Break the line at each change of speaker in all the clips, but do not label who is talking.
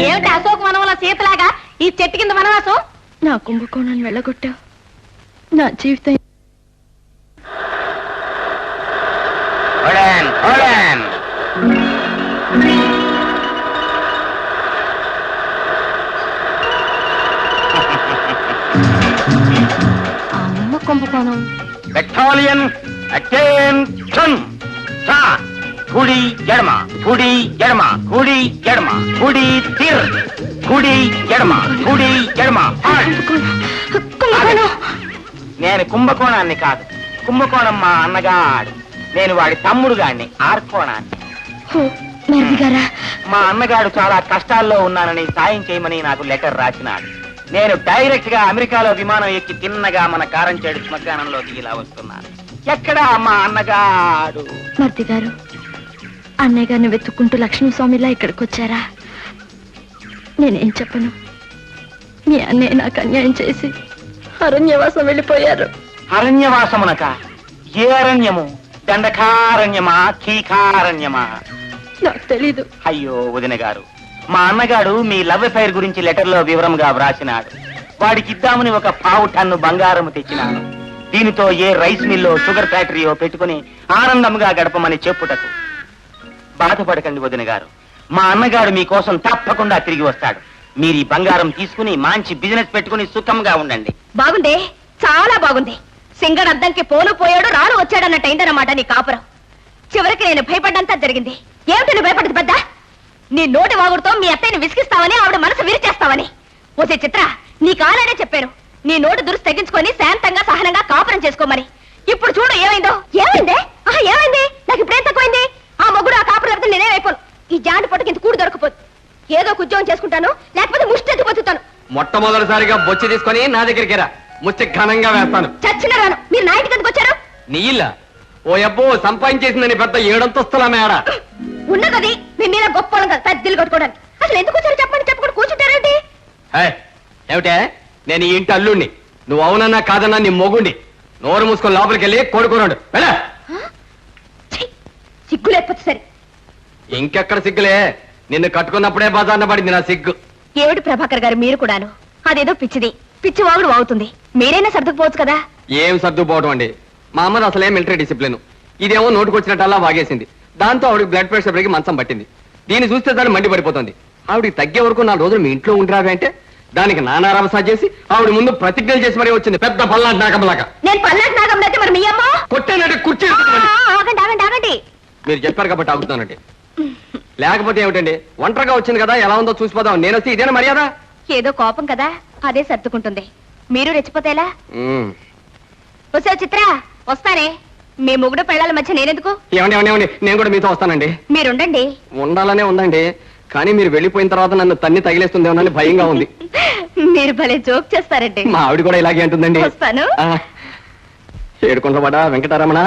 ఏమిటి అశోక్ వనంలో సీతలాగా ఈ చెట్టు కింద వనవాసం?
నా కుంభకోణాన్ని వెళ్ళగొట్టావు. నా జీవితం.
అమ్మ కుంభకోణం.
అటెన్షన్ స్టార్ట్ కుడి ఎడమ కుడి ఎడమ కుడి ఎడమ కుడి తిర్. కుడి ఎడమ కుడి ఎడమ నేను కుంభకోణాన్ని కాదు కుంభకోణం మా అన్నగాడు. నేను వాడి తమ్ముడు గాడిని ఆర్కోణాన్ని మా అన్నగాడు చాలా కష్టాల్లో ఉన్నానని సాయం చేయమని నాకు లెటర్ రాసినాడు. నేను డైరెక్ట్గా అమెరికాలో విమానం ఎక్కి తిన్నగా మన కారంచేడు శ్మశానంలో దిగిలా వస్తున్నాను. ఎక్కడా మా అన్నగాడు?
గారు అన్నయ్య గారిని వెతుక్కుంటూ లక్ష్మీస్వామిలా ఇక్కడికి వచ్చారా నేనేం చెప్పను? మీ అన్నయ్య నాకు అన్యాయం చేసి అరణ్యవాసం వెళ్ళిపోయారు.
అరణ్యవాసమునక ఏ అరణ్యము? దండకారణ్యమా కీకారణ్యమా?
నాకు తెలీదు.
అయ్యో వదిన గారు మా అన్నగాడు మీ లవ్ అఫైర్ గురించి లెటర్లో వివరంగా వ్రాసినాడు. వాడికి ఇద్దామని ఒక పావు టన్ను బంగారము తెచ్చినాను. దీనితో ఏ రైస్ మిల్లో షుగర్ ఫ్యాక్టరీయో పెట్టుకుని ఆనందంగా గడపమని చెప్పుటకు. బాధపడకండి వదిన గారు. మా అన్నగారు మీకోసం తప్పకుండా తిరిగి వస్తాడు. మీరు ఈ బంగారం తీసుకుని మంచి బిజినెస్ పెట్టుకుని సుఖంగా ఉండండి.
బాగుంది చాలా బాగుంది. సింగడు అద్దంకి పోను పోయాడు రాను వచ్చాడన్నట్టు అయిందన్నమాట నీ కాపురం. చివరికి నేను భయపడ్డంతా జరిగింది. ఏమిటి నువ్వు భయపడదు పెద్ద? నీ నోటి వాగుడుతో మీ అత్తయ్యని విసిగిస్తావని ఆవిడ మనసు విరిచేస్తావని. ఓసే చిత్ర నీ కాలనే చెప్పాను. నీ నోటి దురుసు తగ్గించుకొని శాంతంగా సహనంగా కాపురం చేసుకోమని. ఇప్పుడు చూడు ఏమైందో? ఏమైందే? ఆహా ఏమైంది? నాకు ఇప్పుడేం తక్కువైంది? మొగుడు ఆ కాపురం లేకపోతే నేనేమైపోను ఈ జాంటి పొట్టుకి ఇంత కూడు దొరకపోదు ఏదో ఒక ఉద్యోగం చేసుకుంటాను లేకపోతే ముష్టెత్తి పొచ్చుతాను
మొట్టమొదటిసారిగా బొచ్చి తీసుకొని నా దగ్గరికి రా. ముచ్చి ఘనంగా వేస్తాను.
చచ్చిన రాను. మీరు నా ఇంటికి ఎందుకు వచ్చారు?
నీ ఇల్ల? ఓ అబ్బో సంపాదించేసిందని పెద్ద ఏడంతస్తుల మేడ.
ఉన్నది మీ మీద గొప్ప వాళ్ళం కదా పెద్దలు కొట్టుకోవడానికి. అసలు ఎందుకు వచ్చారు చెప్పండి చెప్పకుండా కూర్చుంటారేంటి
హే, ఏమిటే? నేను ఈ ఇంటి అల్లుణ్ణి. నువ్వు అవునన్నా కాదన్నా నీ మొగుండి నోరు మూసుకొని లోపలికి వెళ్ళి కొడుకున్నాడు. వెళ్ళ!
సిగ్గు లేకపోతే సరే.
ఇంకెక్కడ సిగ్గులే? నిన్ను కట్టుకున్నప్పుడే బజార్న పడింది నా సిగ్గు.
ఏమిటి ప్రభాకర్ గారు మీరు కూడాను. అదేదో పిచ్చిది. పిచ్చి వాగుడు అవుతుంది మీరైనా సర్దుకుపోవచ్చు కదా?
ఏం సర్దుపోవటం అండి? మా అమ్మది అసలే మిలిటరీ డిసిప్లిన్ ఇదేమో నోటుకొచ్చినట్టల్లా వాగేసింది. దాంతో ఆవిడకి బ్లడ్ ప్రెషర్ పెరిగి మంచం పట్టింది. దీన్ని చూస్తే దాన్ని మండి పడిపోతుంది. ఆవిడకి తగ్గే వరకు నాలుగు రోజులు మీ ఇంట్లో ఉండిరావే అంటే దానికి నానా చేసి ఆవిడ ముందు ప్రతిజ్ఞలు చేసి మరీ వచ్చింది. పెద్ద పల్లాంటి నాకంలాగా
నేను పల్లాటి నాగం అయితే మరి మీ అమ్మ?
కొట్టేనంటే కుర్చీ.
ఆగండి ఆగండి ఆగండి.
మీరు చెప్పారు కాబట్టి ఆగుతున్నానండి. లేకపోతే ఏమిటండి? ఒంటరిగా వచ్చింది కదా ఎలా ఉందో చూసిపోదాం నేను వస్తే ఇదేనా మర్యాద?
ఏదో కోపం కదా అదే సర్దుకుంటుంది. మీరు రెచ్చిపోతేలా. వస్తే చిత్ర వస్తానే. మీ మొగుడు పెళ్ళాల మధ్య నేనెందుకు?
ఏమండి ఏమండి ఏమండి నేను కూడా మీతో వస్తానండి.
మీరుండండి.
ఉండాలనే ఉందండి కానీ మీరు వెళ్ళిపోయిన తర్వాత నన్ను తన్ని తగిలేస్తుందేమోనని భయంగా ఉంది.
మీరు భలే జోక్ చేస్తారండి.
మా ఆవిడ కూడా ఇలాగే అంటుందండి.
వస్తాను.
ఆ, ఏడుకుంటవాడా వెంకటరమణ?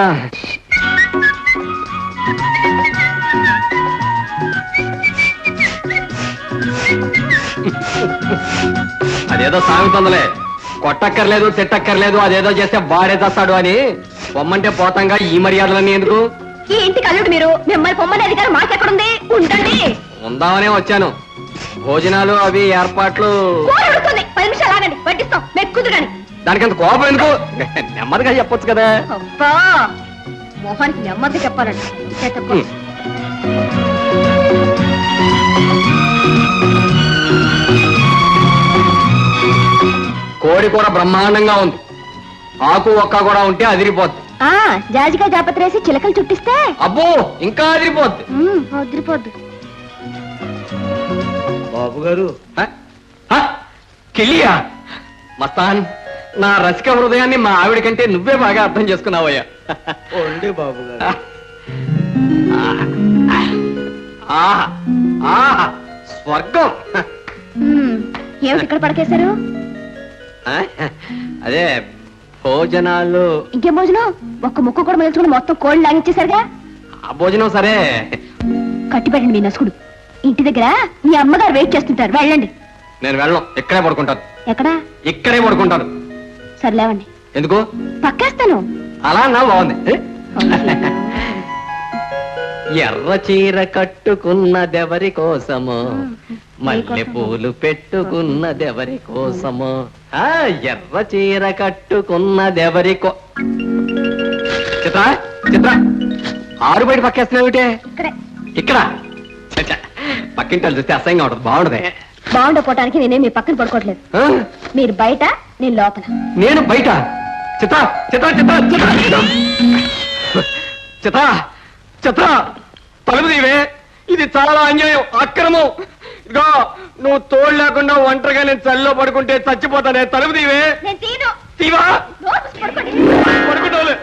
అదేదో సాగుతుందిలే కొట్టక్కర్లేదు తిట్టక్కర్లేదు అదేదో చేస్తే వాడే తెస్తాడు అని. పొమ్మంటే పోతాంగా ఈ మర్యాదలన్నీ ఎందుకు?
ఈ ఇంటికి అల్లుడు మీరు. మిమ్మల్ని పొమ్మని అధికారం మాకెక్కడుంది? ఉండండి.
ఉందామనే వచ్చాను. భోజనాలు అవి ఏర్పాట్లు.
కూర ఉడుకుతుంది పది నిమిషాలు ఆగండి. వడ్డిస్తాం. మెక్కుదు కానీ
దానికంత కోపం ఎందుకు? నెమ్మదిగా చెప్పొచ్చు కదా.
అబ్బా! మోహన్కి నెమ్మది చెప్పాలండి.
కోడి కూర బ్రహ్మాండంగా ఉంది. ఆకు ఒక్క కూడా ఉంటే అదిరిపోద్ది.
ఆ జాజికాయ జాపత్రేసి చిలకలు చుట్టిస్తే?
అబ్బో ఇంకా అదిరిపోద్ది.
మ్మ్, వదిలిపోద్దు
బాబు గారు.
హ? హ? కిలియా? మస్తాన్ నా రసిక హృదయాన్ని మా ఆవిడ కంటే నువ్వే బాగా అర్థం చేసుకున్నావయ్యా.
ఓండి బాబు గారు.
ఆహా ఆహా స్వర్గం.
ఏమిటి ఇక్కడ పడకేశారు?
అదే భోజనాలు.
ఇంకేం భోజనం? ఒక్క ముక్క కూడా మెలుచుకుని మొత్తం కోళ్ళు లాగిచ్చేశారుగా
ఆ భోజనం సరే.
కట్టిపెట్టండి మీ నసుకుడు. ఇంటి దగ్గర మీ అమ్మగారు వెయిట్ చేస్తుంటారు. వెళ్ళండి.
నేను వెళ్ళను. ఇక్కడే పడుకుంటాను.
ఎక్కడా?
ఇక్కడే పడుకుంటాను.
సర్లేవండి
ఎందుకు?
పక్కేస్తాను.
అలా నా బాగుంది? ఎర్ర చీర కట్టుకున్నదెవరి కోసమో. మల్లె పూలు పెట్టుకున్నదెవరి కోసమో? ఆ ఎర్ర చీర కట్టుకున్నదెవరి కో చిత్ర చిత్ర ఆరు బయట పక్కేస్తున్నావుటే
ఇక్కడే.
ఇక్కడ. చ్చ, చ్చ. పక్కింటి వాళ్ళు చూస్తే అసహ్యంగా ఉంటుంది బాగుండదే.
బాగుండపోవటానికి నేనే మీ పక్కన పడుకోవట్లేదు.
ఆ?
మీరు బయట నేను లోపల.
నేను బయట? చిత్ర చిత్ర చిత్ర చిత్ర. చిత్ర చిత్ర తలుపు తీవే. ఇది చాలా అన్యాయం అక్రమం. ఇదిగో నువ్వు తోడు లేకుండా ఒంటరిగా నేను చలిలో పడుకుంటే చచ్చిపోతానే తలుపు తీవే
నేను తీను
తీవా
నోరు మూసి పడుకోండి
పడుకుంటావులే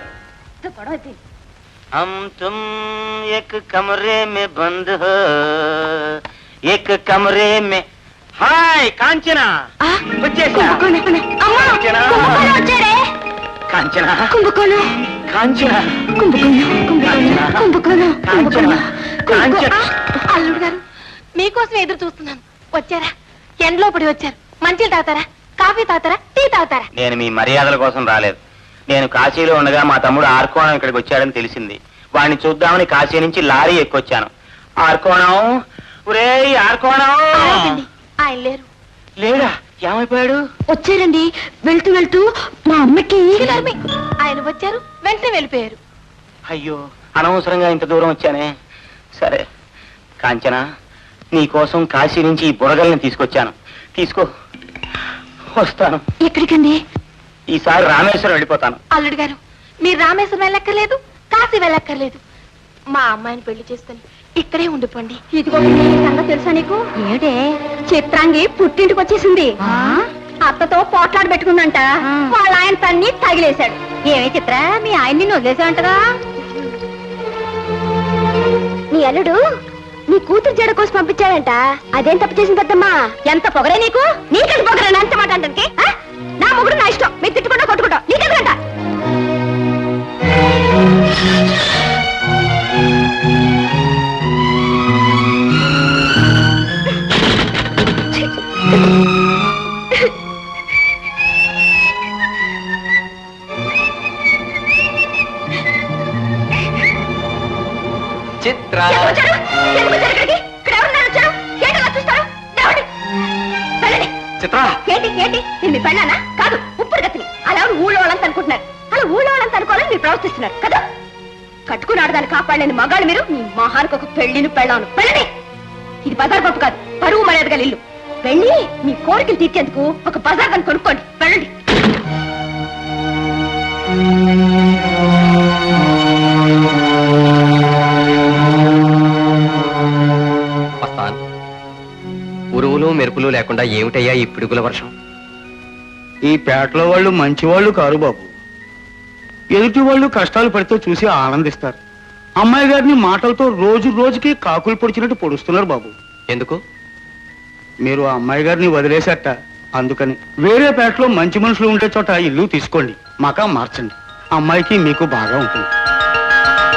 ఇంకా గొడవ అయితే.
हम तुम एक कमरे में बंद हो एक कमरे में హాయ్ కాంచన
ఆ,
వచ్చేసా
కుంభకోణం. అమ్మా,
కాంచన
కుంభకోణం వచ్చారే
కాంచన
కుంభకోణం
కాంచన
కుంభకోణం కుంభకోణం కుంభకోణం
కాంచన, కాంచన.
కుంభకోణం. అల్లుడు గారు మీకోసం ఎదురు చూస్తున్నాను. వచ్చారా? ఎండలో పడి వచ్చారు మంచిలు తాగుతారా? కాఫీ తాగుతారా? టీ తాగుతారా?
నేను మీ మర్యాదల కోసం రాలేదు. నేను కాశీలో ఉండగా మా తమ్ముడు ఆర్కోణం ఇక్కడికి వచ్చాడని తెలిసింది. వాడిని చూద్దామని కాశీ నుంచి లారీ ఎక్కొచ్చాను. ఆర్కోణం? ఒరే ఆర్కోణం!
ఆగండి, ఆయన లేరు.
లేడా? ఏమైపోయాడు?
వచ్చారండి. వెళ్తూ వెళ్తూ మా అమ్మకి ఆయన వచ్చారు వెంటనే వెళ్ళిపోయారు.
అయ్యో అనవసరంగా ఇంత దూరం వచ్చానే. సరే కాంచన నీ కోసం కాశీ నుంచి ఈ బుడగల్ని తీసుకొచ్చాను. తీసుకో. వస్తాను.
ఎక్కడికండి?
ఈసారి రామేశ్వరం వెళ్ళిపోతాను.
అల్లుడు గారు మీరు రామేశ్వరం వెళ్ళక్కర్లేదు కాశీ వెళ్ళక్కర్లేదు. మా అమ్మాయిని పెళ్ళి చేసుకుని ఇక్కడే ఉండిపోండి. ఇదిగో సంగతి తెలుసా నీకు? ఏడే చిత్రాంగి పుట్టింటికి వచ్చేసింది. అత్తతో పోట్లాడి పెట్టుకుందంట. వాళ్ళ ఆయన తన్ని తగిలేశాడు. ఏమే చిత్ర మీ ఆయన్ని వదిలేసావంటగా? నీ అల్లుడు నీ కూతురు జడ కోసం పంపించాడంట. అదేం తప్పు చేసింది పెద్దమ్మా? ఎంత పొగరే నీకు? నీకెంత పొగరే? అంత మాట అంటే నా మొగుడు నా ఇష్టం. మీరు తిట్టుకుంటా కొట్టుకుంటా. నీకెందుకంట
చిత్ర చిత్ర.
ఏంటి ఏంటి? నేను మీ పెళ్ళానా? కాదు ఉప్పుడు గతిని. అలా ఊళ్ళో వాళ్ళంతా అనుకుంటున్నారు. అలా ఊళ్ళో వాళ్ళంతా అనుకోవాలని మీరు ప్రవర్తిస్తున్నారు. కదా? కట్టుకుని ఆడదాన్ని కాపాడలేని మగాళ్ళు మీరు మీ మహానికి ఒక పెళ్ళిని పెళ్ళాను. వెళ్ళండి. ఇది బజార్ పప్పు కాదు పరువు మర్యాద గల ఇల్లు. వెళ్ళి మీ కోరికలు తీర్చేందుకు ఒక బజార్ దాన్ని కొనుక్కోండి. వెళ్ళండి.
మెరుపులు లేకుండా ఏమిటయ్యా ఈ పిడుగుల వర్షం?
ఈ పేటలో వాళ్ళు మంచి వాళ్ళు కారు బాబు. ఎదుటి వాళ్ళు కష్టాలు పడితే చూసి ఆనందిస్తారు. అమ్మాయి గారిని మాటలతో రోజు రోజుకి కాకులు పొడిచినట్టు పొడుస్తున్నారు బాబు.
ఎందుకు?
మీరు ఆ అమ్మాయి గారిని వదిలేసట. అందుకని వేరే పేటలో మంచి మనుషులు ఉండే చోట ఇల్లు తీసుకోండి. మకా మార్చండి. అమ్మాయికి మీకు బాగా ఉంటుంది.